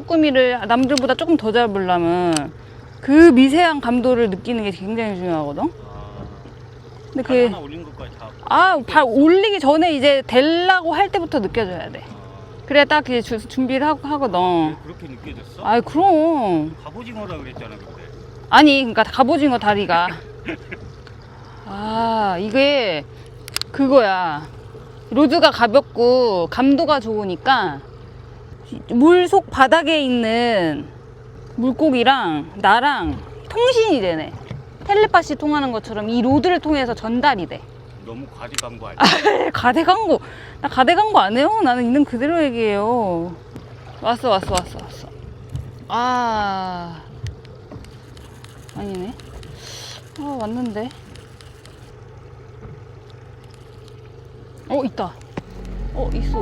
쭈꾸미를 남들보다 조금 더 잡으려면 그 미세한 감도를 느끼는 게 굉장히 중요하거든. 아, 근데 발그 하나 올린 것까지 다. 아, 발 올리기 전에 이제 될라고 할 때부터 느껴져야 돼. 아, 그래야 딱 이제 주- 준비를 하고 하거든. 그렇게 느껴졌어? 아이 그럼 갑오징어라 그랬잖아 근데. 아니 그러니까 갑오징어 다리가 아 이게 그거야 로드가 가볍고 감도가 좋으니까 물 속 바닥에 있는 물고기랑 나랑 통신이 되네. 텔레파시 통하는 것처럼 이 로드를 통해서 전달이 돼. 너무 과지 간거 아니야? 가대 광고. 나 가대 광고 안 해요? 나는 있는 그대로 얘기해요. 왔어 왔어 왔어 왔어. 아. 아니네. 아 왔는데. 어 있다. 어 있어